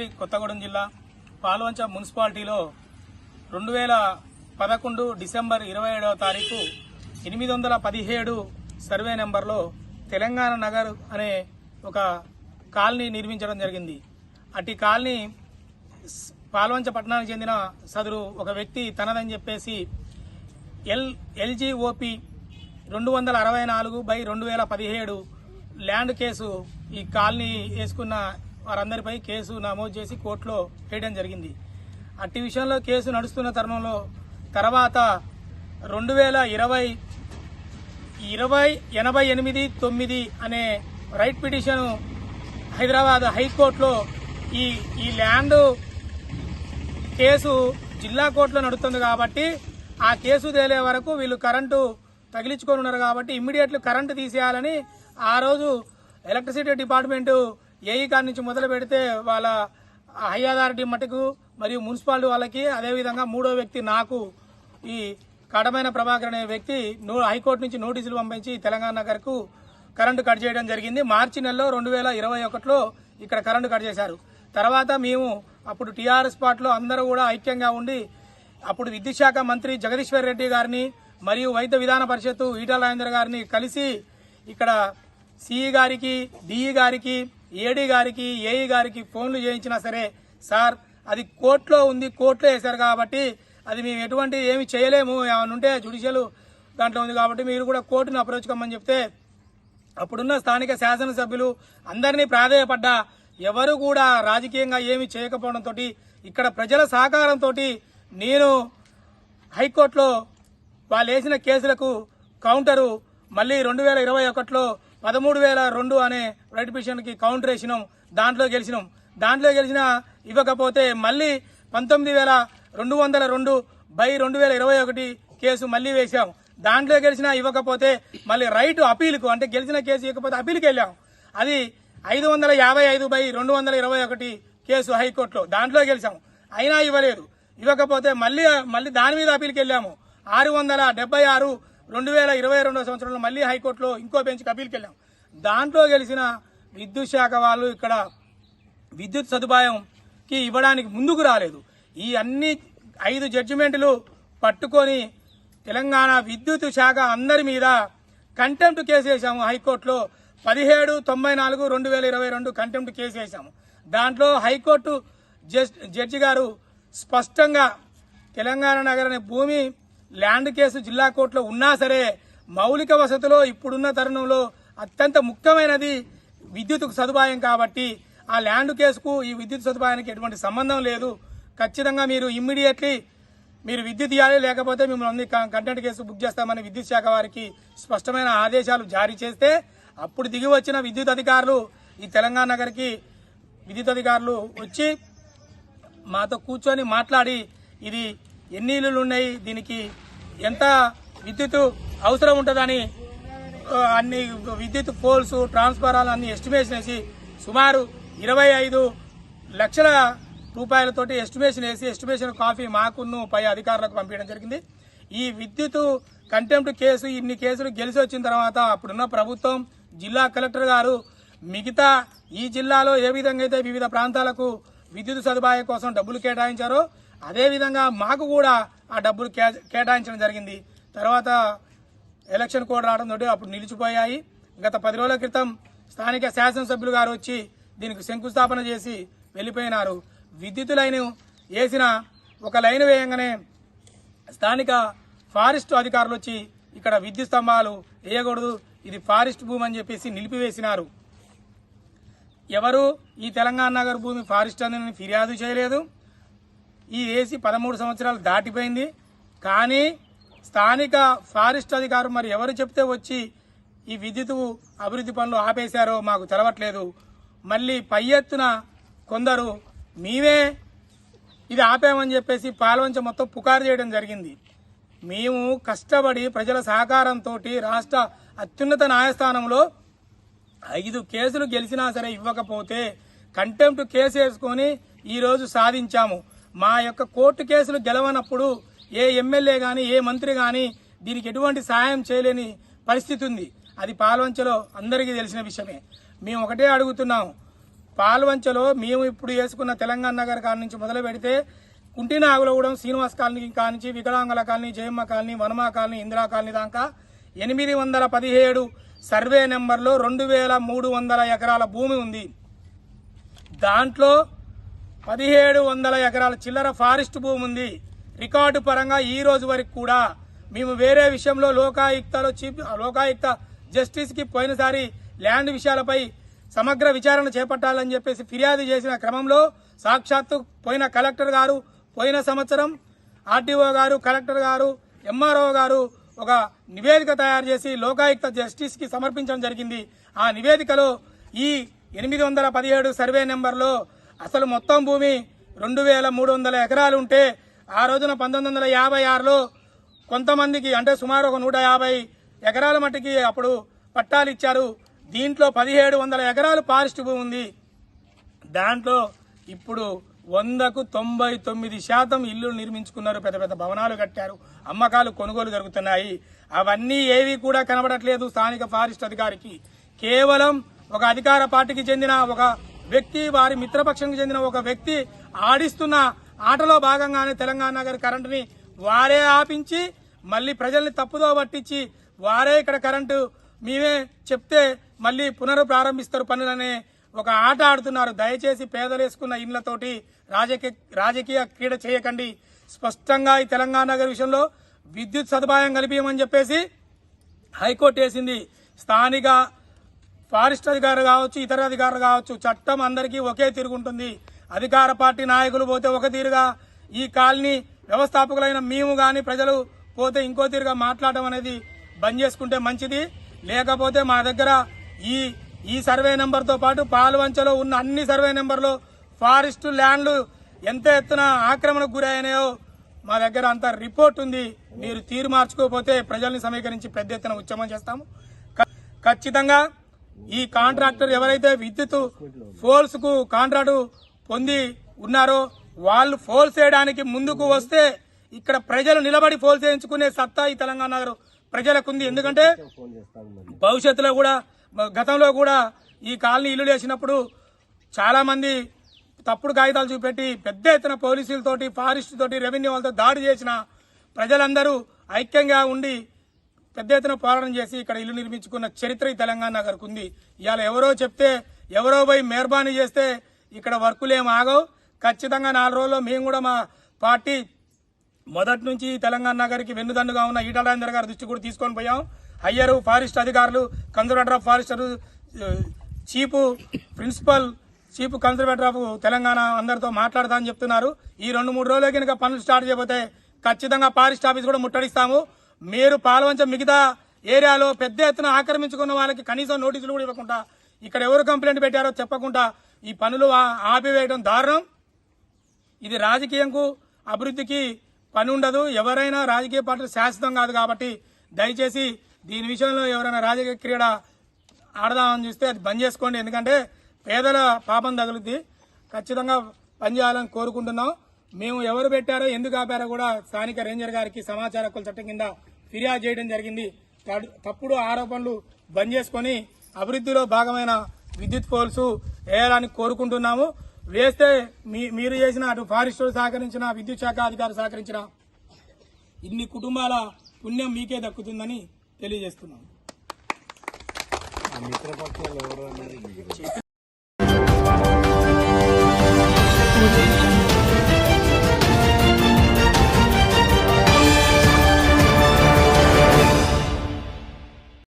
భద్రాద్రి కొత్తగూడెం జిల్లా పాల్వంచ మున్సిపాలిటీలో రెండు వేల పదకొండు డిసెంబర్ ఇరవై ఏడవ తారీఖు ఎనిమిది వందల పదిహేడు సర్వే నెంబర్లో తెలంగాణ నగర్ అనే ఒక కాలనీ నిర్మించడం జరిగింది. అట్టి కాలనీ పాల్వంచ పట్టణానికి చెందిన సదరు ఒక వ్యక్తి తనదని చెప్పేసి ఎల్ ఎల్జీఓపి రెండు వందల అరవై నాలుగు బై రెండు వేల పదిహేడు ల్యాండ్ కేసు ఈ కాలనీ వేసుకున్న వారందరిపై కేసు నమోదు చేసి కోర్టులో వేయడం జరిగింది. అట్టి విషయంలో కేసు నడుస్తున్న తరుణంలో తర్వాత రెండు వేల ఇరవై ఇరవై ఎనభై ఎనిమిది తొమ్మిది అనే రైట్ పిటిషన్ హైదరాబాద్ హైకోర్టులో ఈ ఈ ల్యాండ్ కేసు జిల్లా కోర్టులో నడుస్తుంది కాబట్టి ఆ కేసు తేలే వరకు వీళ్ళు కరెంటు తగిలించుకొని ఉన్నారు కాబట్టి ఇమ్మీడియట్లీ కరెంటు తీసేయాలని ఆ రోజు ఎలక్ట్రిసిటీ డిపార్ట్మెంటు ఏఈ కార్ నుంచి మొదలు పెడితే వాళ్ళ హై అథారిటీ మటుకు మరియు మున్సిపాలిటీ వాళ్ళకి అదేవిధంగా మూడో వ్యక్తి నాకు ఈ కడమైన ప్రభాకర్ అనే వ్యక్తి నో హైకోర్టు నుంచి నోటీసులు పంపించి తెలంగాణ నగర్కు కరెంటు కట్ చేయడం జరిగింది. మార్చి నెలలో రెండు వేల ఇరవై ఒకటిలో ఇక్కడ కరెంటు కట్ చేశారు. తర్వాత మేము అప్పుడు టీఆర్ఎస్ పార్టీలో అందరూ కూడా ఐక్యంగా ఉండి అప్పుడు విద్యుత్ శాఖ మంత్రి జగదీశ్వర్ రెడ్డి గారిని మరియు వైద్య విధాన పరిషత్తు ఈటల రాజేంద్ర గారిని కలిసి ఇక్కడ సిఈ గారికి డిఈ గారికి ఏడీ గారికి ఏఈ గారికి ఫోన్లు చేయించినా సరే సార్ అది కోర్టులో ఉంది కోర్టులో వేశారు కాబట్టి అది మేము ఎటువంటి ఏమి చేయలేము. ఏమైనా ఉంటే జుడిషియల్ దాంట్లో ఉంది కాబట్టి మీరు కూడా కోర్టును అప్రోచ్ కమ్మని చెప్తే అప్పుడున్న స్థానిక శాసనసభ్యులు అందరినీ ప్రాధేయపడ్డా ఎవరు కూడా రాజకీయంగా ఏమి చేయకపోవడంతో ఇక్కడ ప్రజల సహకారంతో నేను హైకోర్టులో వాళ్ళు వేసిన కేసులకు కౌంటరు మళ్ళీ రెండు వేల ఇరవై ఒకటిలో పదమూడు వేల రెండు అనే రైట్ పిటిషన్కి కౌంటర్ వేసినాం దాంట్లో గెలిచినాం. దాంట్లో గెలిచినా ఇవ్వకపోతే మళ్ళీ పంతొమ్మిది వేల రెండు వందల రెండు బై రెండు వేల ఇరవై ఒకటి కేసు మళ్ళీ వేశాం. దాంట్లో గెలిచినా ఇవ్వకపోతే మళ్ళీ రైట్ అపీల్కు అంటే గెలిచిన కేసు ఇవ్వకపోతే అపీల్కి వెళ్ళాం. అది ఐదు వందల యాభై ఐదు బై రెండు వందల ఇరవై ఒకటి కేసు హైకోర్టులో దాంట్లో గెలిచాం. అయినా ఇవ్వలేదు. ఇవ్వకపోతే మళ్ళీ మళ్ళీ దాని మీద అపీల్కి వెళ్ళాము. ఆరు వందల డెబ్బై ఆరు రెండు వేల ఇరవై రెండో సంవత్సరంలో మళ్ళీ హైకోర్టులో ఇంకో బెంచ్ అపీల్కి వెళ్ళాం. దాంట్లో గెలిచిన విద్యుత్ శాఖ వాళ్ళు ఇక్కడ విద్యుత్ సదుపాయంకి ఇవ్వడానికి ముందుకు రాలేదు. ఈ అన్ని ఐదు జడ్జిమెంట్లు పట్టుకొని తెలంగాణ విద్యుత్ శాఖ అందరి మీద కంటెంప్ట్ కేసు వేసాము హైకోర్టులో. పదిహేడు తొంభై నాలుగు రెండు వేల ఇరవై రెండు కంటెంప్ట్ కేసు వేసాము దాంట్లో హైకోర్టు జడ్జి గారు స్పష్టంగా తెలంగాణ నగరని భూమి ల్యాండ్ కేసు జిల్లా కోర్టులో ఉన్నా సరే మౌలిక వసతిలో ఇప్పుడున్న తరుణంలో అత్యంత ముఖ్యమైనది విద్యుత్ సదుపాయం కాబట్టి ఆ ల్యాండ్ కేసుకు ఈ విద్యుత్ సదుపాయానికి ఎటువంటి సంబంధం లేదు. ఖచ్చితంగా మీరు ఇమ్మీడియట్లీ మీరు విద్యుత్ ఇవ్వాలి లేకపోతే మిమ్మల్ని కంటెంట్ కేసు బుక్ చేస్తామని విద్యుత్ శాఖ వారికి స్పష్టమైన ఆదేశాలు జారీ చేస్తే అప్పుడు దిగి వచ్చిన విద్యుత్ అధికారులు ఈ తెలంగాణ నగర్కి విద్యుత్ అధికారులు వచ్చి మాతో కూర్చొని మాట్లాడి ఇది ఎన్ని ఇల్లులు ఉన్నాయి? దీనికి ఎంత విద్యుత్ అవసరం ఉంటుందని అన్ని విద్యుత్ పోల్స్ ట్రాన్స్ఫారాలు అన్ని ఎస్టిమేషన్ వేసి సుమారు ఇరవై ఐదు లక్షల రూపాయలతోటి ఎస్టిమేషన్ వేసి ఎస్టిమేషన్ కాపీ మాకును పై అధికారులకు పంపించడం జరిగింది. ఈ విద్యుత్ కంటెంప్ట్ కేసు ఇన్ని కేసులు గెలిచి వచ్చిన తర్వాత అప్పుడున్న ప్రభుత్వం జిల్లా కలెక్టర్ గారు మిగతా ఈ జిల్లాలో ఏ విధంగా అయితే వివిధ ప్రాంతాలకు విద్యుత్ సదుపాయం కోసం డబ్బులు కేటాయించారో అదేవిధంగా మాకు కూడా ఆ డబ్బులు కేటాయించడం జరిగింది. తర్వాత ఎలక్షన్ కోడ్ రావడంతో అప్పుడు నిలిచిపోయాయి. గత పది రోజుల క్రితం స్థానిక శాసనసభ్యులు గారు వచ్చి దీనికి శంకుస్థాపన చేసి వెళ్ళిపోయినారు. విద్యుత్ లైన్ వేసిన ఒక లైన్ వేయంగానే స్థానిక ఫారెస్ట్ అధికారులు వచ్చి ఇక్కడ విద్యుత్ స్తంభాలు వేయకూడదు ఇది ఫారెస్ట్ భూమి అని చెప్పేసి నిలిపివేసినారు. ఎవరు? ఈ తెలంగాణ నగర్ భూమి ఫారెస్ట్ అని ఫిర్యాదు చేయలేదు. ఈ ఏసీ పదమూడు సంవత్సరాలు దాటిపోయింది. కానీ స్థానిక ఫారెస్ట్ అధికారులు మరి ఎవరు చెప్తే వచ్చి ఈ విద్యుత్ అభివృద్ధి పనులు ఆపేశారో మాకు తెలవట్లేదు. మళ్ళీ పై ఎత్తున కొందరు మేమే ఇది ఆపామని చెప్పేసి పాల్వంచ మొత్తం పుకారు చేయడం జరిగింది. మేము కష్టపడి ప్రజల సహకారంతో రాష్ట్ర అత్యున్నత న్యాయస్థానంలో ఐదు కేసులు గెలిచినా సరే ఇవ్వకపోతే కంటెంప్ట్ కేసు వేసుకొని ఈరోజు సాధించాము. మా యొక్క కోర్టు కేసులు గెలవనప్పుడు ఏ ఎమ్మెల్యే కానీ ఏ మంత్రి కానీ దీనికి ఎటువంటి సహాయం చేయలేని పరిస్థితి ఉంది. అది పాల్వంచలో అందరికీ తెలిసిన విషయమే. మేము ఒకటే అడుగుతున్నాం. పాల్వంచలో మేము ఇప్పుడు వేసుకున్న తెలంగాణ నగర్ కాలనీ నుంచి మొదలు పెడితే కుంటినాగులగూడెం శ్రీనివాస్ కాలనీ కానించి వికలాంగుల colony Jayamma colony Vanama colony Indira colony దాకా ఎనిమిది వందల పదిహేడు సర్వే నెంబర్లో రెండు వేల మూడు వందల ఎకరాల భూమి ఉంది. దాంట్లో పదిహేడు వందల ఎకరాల చిల్లర ఫారెస్ట్ భూమి ఉంది. రికార్డు పరంగా ఈ రోజు వరకు కూడా మేము వేరే విషయంలో లోకాయుక్తలో చీఫ్ లోకాయుక్త జస్టిస్కి పోయినసారి ల్యాండ్ విషయాలపై సమగ్ర విచారణ చేపట్టాలని చెప్పేసి ఫిర్యాదు చేసిన క్రమంలో సాక్షాత్తు పోయిన కలెక్టర్ గారు పోయిన సంవత్సరం ఆర్టీఓ గారు కలెక్టర్ గారు ఎంఆర్ఓ గారు ఒక నివేదిక తయారు చేసి లోకాయుక్త జస్టిస్కి సమర్పించడం జరిగింది. ఆ నివేదికలో ఈ ఎనిమిది వందల పదిహేడు సర్వే నెంబర్లో అసలు మొత్తం భూమి రెండు వేల మూడు వందల ఎకరాలు ఉంటే ఆ రోజున పంతొమ్మిది వందల యాభై ఆరులో కొంతమందికి అంటే సుమారు ఒక నూట యాభై ఎకరాల మట్టికి అప్పుడు పట్టాలు ఇచ్చారు. దీంట్లో పదిహేడు వందల ఎకరాలు ఫారెస్ట్ భూమి ఉంది. దాంట్లో ఇప్పుడు వందకు తొంభై తొమ్మిది శాతం ఇల్లు నిర్మించుకున్నారు. పెద్ద పెద్ద భవనాలు కట్టారు. అమ్మకాలు కొనుగోలు జరుగుతున్నాయి. అవన్నీ ఏవి కూడా కనబడట్లేదు స్థానిక ఫారెస్ట్ అధికారికి. కేవలం ఒక అధికార పార్టీకి చెందిన ఒక వ్యక్తి వారి మిత్రపక్షంకు చెందిన ఒక వ్యక్తి ఆడిస్తున్న ఆటలో భాగంగానే తెలంగాణ నగర్ కరెంటుని వారే ఆపించి మళ్ళీ ప్రజల్ని తప్పుదో పట్టించి వారే ఇక్కడ కరెంటు మేమే చెప్తే మళ్ళీ పునరుప్రారంభిస్తారు పనులనే ఒక ఆట ఆడుతున్నారు. దయచేసి పేదలు వేసుకున్న ఇండ్లతోటి రాజకీయ రాజకీయ క్రీడ చేయకండి. స్పష్టంగా ఈ తెలంగాణ నగర్ విషయంలో విద్యుత్ సదుపాయం కల్పించమని చెప్పేసి హైకోర్టు వేసింది. స్థానిక ఫారెస్ట్ అధికారులు కావచ్చు ఇతర అధికారులు కావచ్చు చట్టం అందరికీ ఒకే తిరుగుంటుంది అధికార పార్టీ నాయకులు పోతే ఒక తీరుగా ఈ కాలనీ వ్యవస్థాపకులైన మేము కానీ ప్రజలు పోతే ఇంకో తీరుగా మాట్లాడడం అనేది బంద్ చేసుకుంటే మంచిది. లేకపోతే మా దగ్గర ఈ ఈ సర్వే నెంబర్తో పాటు పాల్వంచలో ఉన్న అన్ని సర్వే నెంబర్లు ఫారెస్ట్ ల్యాండ్లు ఎంత ఎత్తున ఆక్రమణకు గురయ్యాయో మా దగ్గర అంత రిపోర్ట్ ఉంది. మీరు తీరు మార్చుకోకపోతే ప్రజల్ని సమీకరించి పెద్ద ఎత్తున ఉద్యమం చేస్తాము. క- ఖచ్చితంగా ఈ కాంట్రాక్టర్ ఎవరైతే విద్యుత్ ఫోల్స్కు కాంట్రాక్టు పొంది ఉన్నారో వాళ్ళు ఫోల్స్ చేయడానికి ముందుకు వస్తే ఇక్కడ ప్రజలు నిలబడి ఫోల్స్ చేయించుకునే సత్తా ఈ తెలంగాణ నగరం ప్రజలకు ఉంది ఎందుకంటే భవిష్యత్తులో కూడా గతంలో కూడా ఈ కాలనీ ఇల్లు వేసినప్పుడు చాలా మంది తప్పుడు కాగితాలు చూపెట్టి పెద్ద ఎత్తున పోలీసులతోటి ఫారెస్ట్ తోటి రెవెన్యూ వాళ్ళతో దాడి చేసిన ప్రజలందరూ ఐక్యంగా ఉండి పెద్ద ఎత్తున పోరాటం చేసి ఇక్కడ ఇల్లు నిర్మించుకున్న చరిత్ర ఈ తెలంగాణ నగర్కు ఉంది. ఇవాళ ఎవరో చెప్తే ఎవరో పోయి మెహర్బానీ చేస్తే ఇక్కడ వర్కులు ఏం ఆగవు. ఖచ్చితంగా నాలుగు రోజుల్లో మేము కూడా మా పార్టీ మొదటి నుంచి తెలంగాణ నగరికి వెన్నుదన్నుగా ఉన్న ఈటల రాజేందర్ గారి దృష్టి కూడా తీసుకొని పోయాం. హయ్యరు ఫారెస్ట్ అధికారులు conservator of forester chief principal chief conservator of Telangana అందరితో మాట్లాడతా అని చెప్తున్నారు. ఈ రెండు మూడు రోజులే కనుక పనులు స్టార్ట్ చేయబోతే ఖచ్చితంగా ఫారెస్ట్ ఆఫీస్ కూడా ముట్టడిస్తాము. మీరు పాల్వంచ మిగతా ఏరియాలో పెద్ద ఎత్తున ఆక్రమించుకున్న వాళ్ళకి కనీసం నోటీసులు కూడా ఇవ్వకుండా ఇక్కడ ఎవరు కంప్లైంట్ పెట్టారో చెప్పకుండా ఈ పనులు ఆపివేయడం దారుణం. ఇది రాజకీయంకు అభివృద్ధికి పని ఉండదు. ఎవరైనా రాజకీయ పార్టీలు శాశ్వతం కాదు కాబట్టి దయచేసి దీని విషయంలో ఎవరైనా రాజకీయ క్రీడ ఆడదామని చూస్తే అది బంద్ చేసుకోండి. ఎందుకంటే పేదల పాపం తగులుద్ది. ఖచ్చితంగా పనిచేయాలని కోరుకుంటున్నాం. మేము ఎవరు పెట్టారో ఎందుకు ఆపారో కూడా స్థానిక రేంజర్ గారికి సమాచార హక్కుల చట్టం కింద ఫిర్యాదు చేయడం జరిగింది. తప్పుడు ఆరోపణలు బంద్ చేసుకొని అభివృద్ధిలో భాగమైన విద్యుత్ పోల్స్ వేయాలని కోరుకుంటున్నాము. వేస్తే మీ మీరు చేసిన అటు ఫారెస్ట్ సహకరించిన విద్యుత్ శాఖ అధికారులు సహకరించిన ఇన్ని కుటుంబాల పుణ్యం మీకే దక్కుతుందని తెలియజేస్తున్నాము.